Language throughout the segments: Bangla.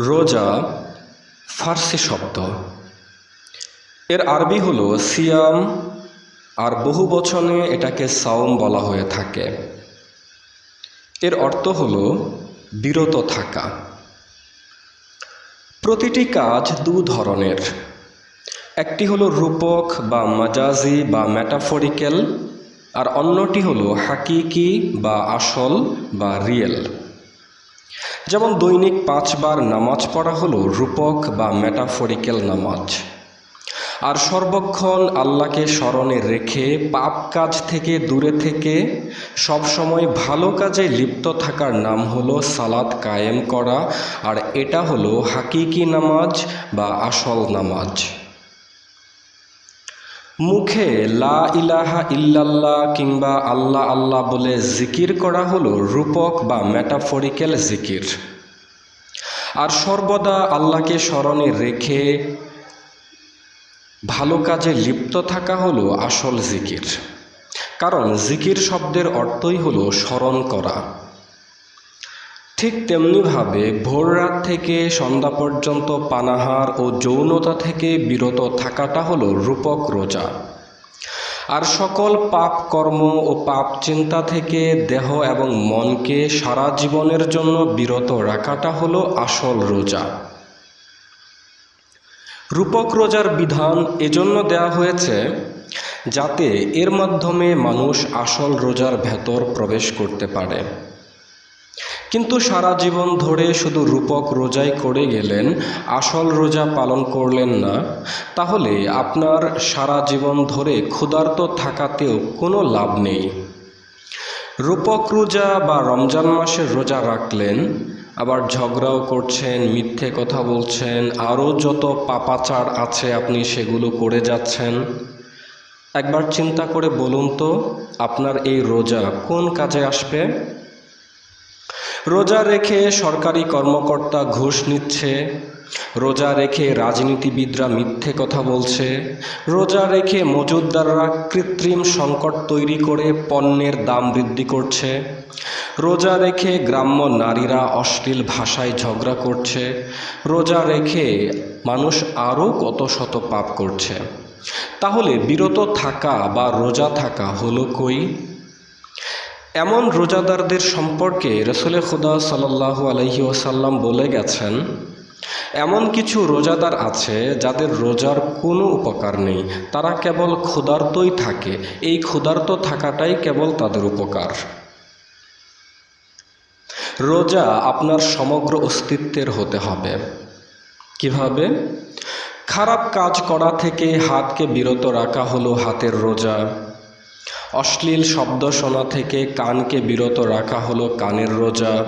রোজা ফার্সি শব্দ। এর আরবি হলো সিয়াম, আর বহু বচনে এটাকে সাওম বলা হয়ে থাকে। এর অর্থ হল বিরত থাকা। প্রতিটি কাজ দু ধরনের। একটি হলো রূপক বা মাজাজি বা ম্যাটাফরিক্যাল আর অন্যটি হলো হাকিকি বা আসল বা রিয়েল। যেমন দৈনিক পাঁচবার নামাজ পড়া হলো রূপক বা ম্যাটাফরিক্যাল নামাজ। আর সর্বক্ষণ আল্লাহকে স্মরণে রেখে পাপ কাজ থেকে দূরে থেকে সবসময় ভালো কাজে লিপ্ত থাকার নাম হলো সালাদ কায়েম করা, আর এটা হলো হাকিকি নামাজ বা আসল নামাজ। মুখে লা ইলাহা ইল্লাল্লাহ কিংবা আল্লাহ আল্লাহ বলে জিকির করা হলো রূপক বা ম্যাটাফরিক্যাল জিকির। আর সর্বদা আল্লাহকে স্মরণে রেখে ভালো কাজে লিপ্ত থাকা হলো আসল জিকির। কারণ জিকির শব্দের অর্থই হলো স্মরণ করা। ঠিক তেমনিভাবে ভোর রাত থেকে সন্ধ্যা পর্যন্ত পানাহার ও যৌনতা থেকে বিরত থাকাটা হলো রূপক রোজা। আর সকল পাপ কর্ম ও পাপ চিন্তা থেকে দেহ এবং মনকে সারা জীবনের জন্য বিরত রাখাটা হলো আসল রোজা। রূপক রোজার বিধান এজন্য দেয়া হয়েছে যাতে এর মাধ্যমে মানুষ আসল রোজার ভেতর প্রবেশ করতে পারে। কিন্তু সারা জীবন ধরে শুধু রূপক রোজাই করে গেলেন, আসল রোজা পালন করলেন না। তাহলে আপনার সারা জীবন ধরে ক্ষুধার্ত থাকাতেও কোনো লাভ নেই। রূপক রোজা বা রমজান মাসের রোজা রাখলেন, আবার ঝগড়াও করছেন, মিথ্যে কথা বলছেন, আরও যত পাপাচার আছে আপনি সেগুলো করে যাচ্ছেন। একবার চিন্তা করে বলুন তো, আপনার এই রোজা কোন কাজে আসবে? রোজা রেখে সরকারি কর্মকর্তা ঘুষ নিচ্ছে, রোজা রেখে রাজনীতিবিদরা মিথ্যে কথা বলছে, রোজা রেখে মজুদদাররা কৃত্রিম সংকট তৈরি করে পণ্যের দাম বৃদ্ধি করছে, রোজা রেখে গ্রাম্য নারীরা অশ্লীল ভাষায় ঝগড়া করছে, রোজা রেখে মানুষ আরও কত শত পাপ করছে। তাহলে বিরত থাকা বা রোজা থাকা হলো কই? এমন রোজাদারদের সম্পর্কে রসুলে খুদা সাল্লাহু আলহি ওসাল্লাম বলে গেছেন, এমন কিছু রোজাদার আছে যাদের রোজার কোনো উপকার নেই। তারা কেবল ক্ষুধার্তই থাকে। এই ক্ষুধার্ত থাকাটাই কেবল তাদের উপকার। রোজা আপনার সমগ্র অস্তিত্বের হতে হবে। কীভাবে? খারাপ কাজ করা থেকে হাতকে বিরত রাখা হলো হাতের রোজা। অশ্লীল শব্দ শোনা থেকে কানকে বিরত রাখা হলো কানের রোজা।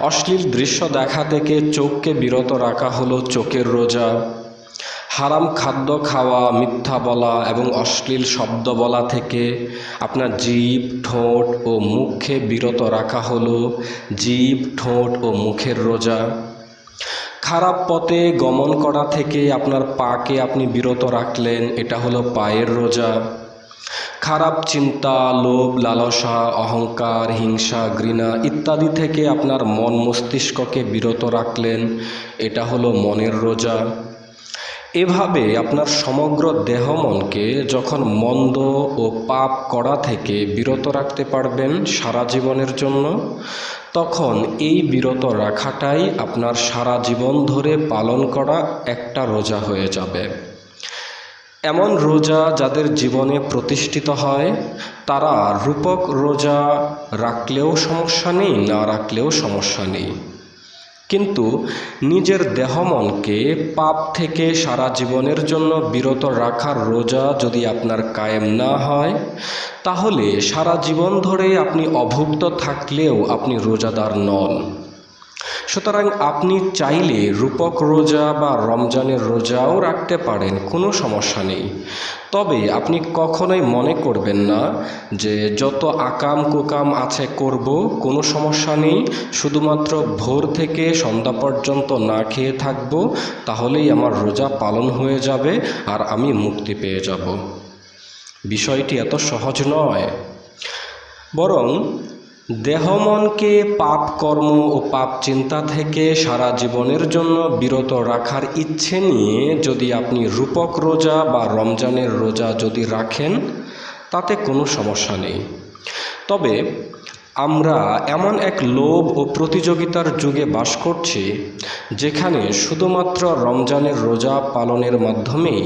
অশ্লীল দৃশ্য দেখা থেকে চোখকে বিরত রাখা হলো চোখের রোজা। হারাম খাদ্য খাওয়া, মিথ্যা বলা এবং অশ্লীল শব্দ বলা থেকে আপনার জীব, ঠোঁট ও মুখে বিরত রাখা হলো জীব, ঠোঁট ও মুখের রোজা। খারাপ পথে গমন করা থেকে আপনার পাকে আপনি বিরত রাখলেন, এটা হলো পায়ের রোজা। খারাপ চিন্তা, লোভ, লালসা, অহংকার, হিংসা, ঘৃণা ইত্যাদি থেকে আপনার মন মস্তিষ্ককে বিরত রাখলেন, এটা হলো মনের রোজা। এভাবে আপনার সমগ্র দেহ মনকে যখন মন্দ ও পাপ করা থেকে বিরত রাখতে পারবেন সারা জীবনের জন্য, তখন এই বিরত রাখাটাই আপনার সারা জীবন ধরে পালন করা একটা রোজা হয়ে যাবে। এমন রোজা যাদের জীবনে প্রতিষ্ঠিত হয়, তারা রূপক রোজা রাখলেও সমস্যা নেই, না রাখলেও সমস্যা নেই। কিন্তু নিজের দেহ মনকে পাপ থেকে সারা জীবনের জন্য বিরত রাখার রোজা যদি আপনার কায়েম না হয়, তাহলে সারা জীবন ধরে আপনি অভুক্ত থাকলেও আপনি রোজাদার নন। সুতরাং আপনি চাইলে রূপক রোজা বা রমজানের রোজাও রাখতে পারেন, কোনো সমস্যা নেই। তবে আপনি কখনোই মনে করবেন না যে যত আকাম কুকাম আছে করব, কোনো সমস্যা নেই। শুধুমাত্র ভোর থেকে সন্ধ্যা পর্যন্ত না খেয়ে থাকব, তাহলেই আমার রোজা পালন হয়ে যাবে আর আমি মুক্তি পেয়ে যাব। বিষয়টি এত সহজ নয়। বরং দেহ মনকে পাপ কর্ম ও পাপ চিন্তা থেকে সারা জীবনের জন্য বিরত রাখার ইচ্ছে নিয়ে যদি আপনি রূপক রোজা বা রমজানের রোজা যদি রাখেন, তাতে কোনো সমস্যা নেই। তবে আমরা এমন এক লোভ ও প্রতিযোগিতার যুগে বাস করছি, যেখানে শুধুমাত্র রমজানের রোজা পালনের মাধ্যমেই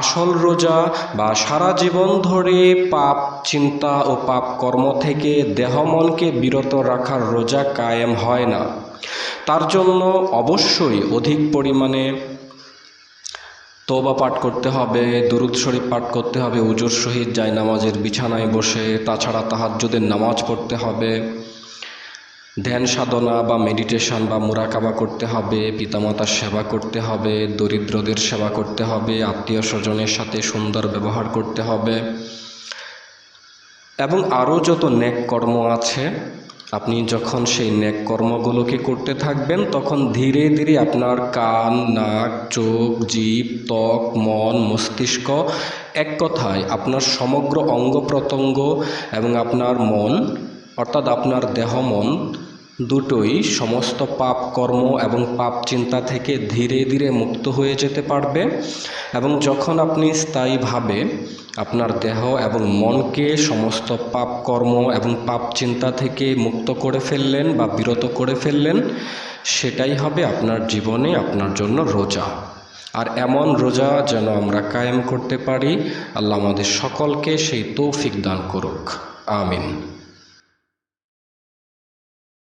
আসল রোজা বা সারা জীবন ধরে পাপ চিন্তা ও পাপ কর্ম থেকে দেহ মনকে বিরত রাখার রোজা কায়েম হয় না। তার জন্য অবশ্যই অধিক পরিমাণে তৌবা পাঠ করতে হবে, দুরুদ শরীফ পাঠ করতে হবে, উজুর শহীদ যায় নামাজের বিছানায় বসে, তাছাড়া তাহাজ্জুদের নামাজ পড়তে হবে, ধ্যান সাধনা বা মেডিটেশন বা মুরাকাবা করতে হবে, পিতামাতার সেবা করতে হবে, দরিদ্রদের সেবা করতে হবে, আত্মীয় স্বজনের সাথে সুন্দর ব্যবহার করতে হবে, এবং আরও যত নেক কর্ম আছে আপনি যখন সেই ন্যাক কর্মগুলোকে করতে থাকবেন, তখন ধীরে ধীরে আপনার কান, নাক, চোখ জীব ত্বক, মন, মস্তিষ্ক এক কথায় আপনার সমগ্র অঙ্গ প্রত্যঙ্গ এবং আপনার মন, অর্থাৎ আপনার দেহ মন দুটোই সমস্ত পাপ কর্ম এবং পাপ চিন্তা থেকে ধীরে ধীরে মুক্ত হয়ে যেতে পারবে এবং যখন আপনি স্থায়ীভাবে আপনার দেহ এবং মনকে সমস্ত পাপ কর্ম এবং পাপ চিন্তা থেকে মুক্ত করে ফেললেন বা বিরত করে ফেললেন, সেটাই হবে আপনার জীবনে আপনার জন্য রোজা। আর এমন রোজা যেন আমরা কায়েম করতে পারি, আল্লাহ আমাদের সকলকে সেই তৌফিক দান করুক। আমিন।